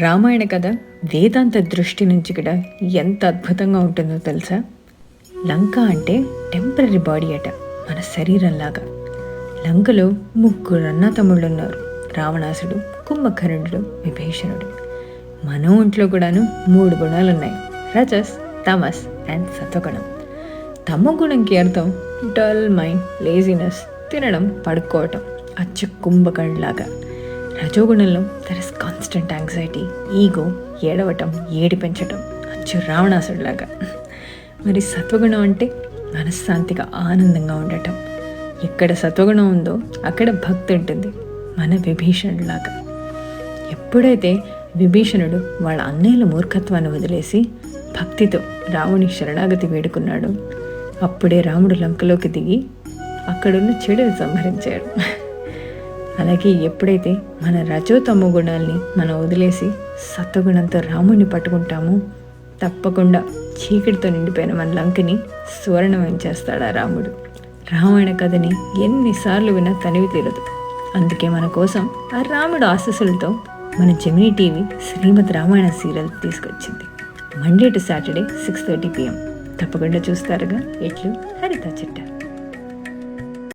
రామాయణ కథ వేదాంత దృష్టి నుంచి కూడా ఎంత అద్భుతంగా ఉంటుందో తెలుసా? లంక అంటే టెంపరీ బాడీ అట మన శరీరంలాగా. లంకలో ముగ్గురు అన్నతమ్ముళ్ళు ఉన్నారు రావణాసుడు కుంభకర్ణుడు విభీషణుడు. మన ఒంట్లో కూడాను మూడు గుణాలు ఉన్నాయి రజస్ తమస్ అండ్ సత్వగుణం. తమ గుణంకి అర్థం డల్ మైండ్ లేజినెస్ తినడం పడుకోవటం. అచ్చ కుంభకర్ణలాగా. రజోగుణంలో there is constant anxiety ego ఏడవటం ఏడి పెంచటం అచ్చు రావణాసుడిలాగా మరి సత్వగుణం అంటే మనశ్శాంతిగా ఆనందంగా ఉండటం. ఎక్కడ సత్వగుణం ఉందో అక్కడ భక్తి ఉంటుంది మన విభీషణుడిలాగా. ఎప్పుడైతే విభీషణుడు వాళ్ళ అన్నయ్యల మూర్ఖత్వాన్ని వదిలేసి భక్తితో రాముని శరణాగతి వేడుకున్నాడు అప్పుడే రాముడు లంకలోకి దిగి అక్కడున్న చెడు సంహరించాడు. అలాగే ఎప్పుడైతే మన రజోతమ గుణాల్ని మనం వదిలేసి సత్వగుణంతో రాముడిని పట్టుకుంటామో తప్పకుండా చీకటితో నిండిపోయిన మన లంకని స్వర్ణమయం చేస్తాడు ఆ రాముడు? రామాయణ కథని ఎన్నిసార్లు వినా తనివి తీరదు. అందుకే మన కోసం ఆ రాముడు ఆశస్సులతో మన Gemini TV Srimad Ramayana serial తీసుకొచ్చింది. Monday to Saturday six thirty PM తప్పకుండా చూస్తారుగా. ఎట్లు? హరిత చిట్ట.